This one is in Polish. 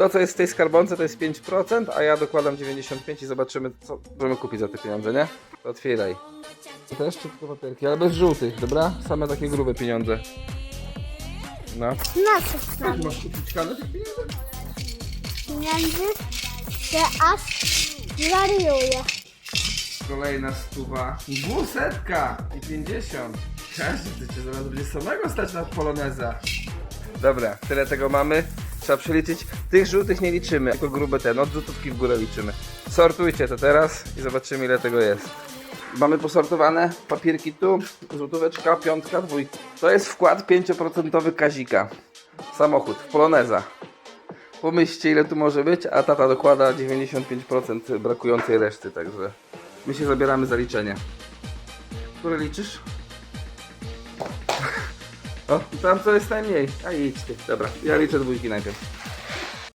To, co jest w tej skarbonce, to jest 5%, a ja dokładam 95% i zobaczymy, co możemy kupić za te pieniądze, nie? To otwieraj. To też czy tylko papierki, ale bez żółtych, dobra? Same takie grube pieniądze. No. Na co tam Masz kupić kanę tych pieniędzy? pieniędzy, że aż wariuje. Kolejna stuwa. Dwusetka i 50. Każdy ty cię zaraz będzie samego stać na poloneza. Dobra, tyle tego mamy. Trzeba przeliczyć. Tych żółtych nie liczymy, tylko grube ten. Od złotówki w górę liczymy. Sortujcie to teraz i zobaczymy ile tego jest. Mamy posortowane papierki tu, złotóweczka, piątka, dwójka. To jest wkład 5% Kazika. Samochód, poloneza. Pomyślcie ile tu może być, a tata dokłada 95% brakującej reszty, także my się zabieramy za liczenie. Które liczysz? O, tam co jest najmniej. A idź ty. Dobra, ja liczę dwójki najpierw.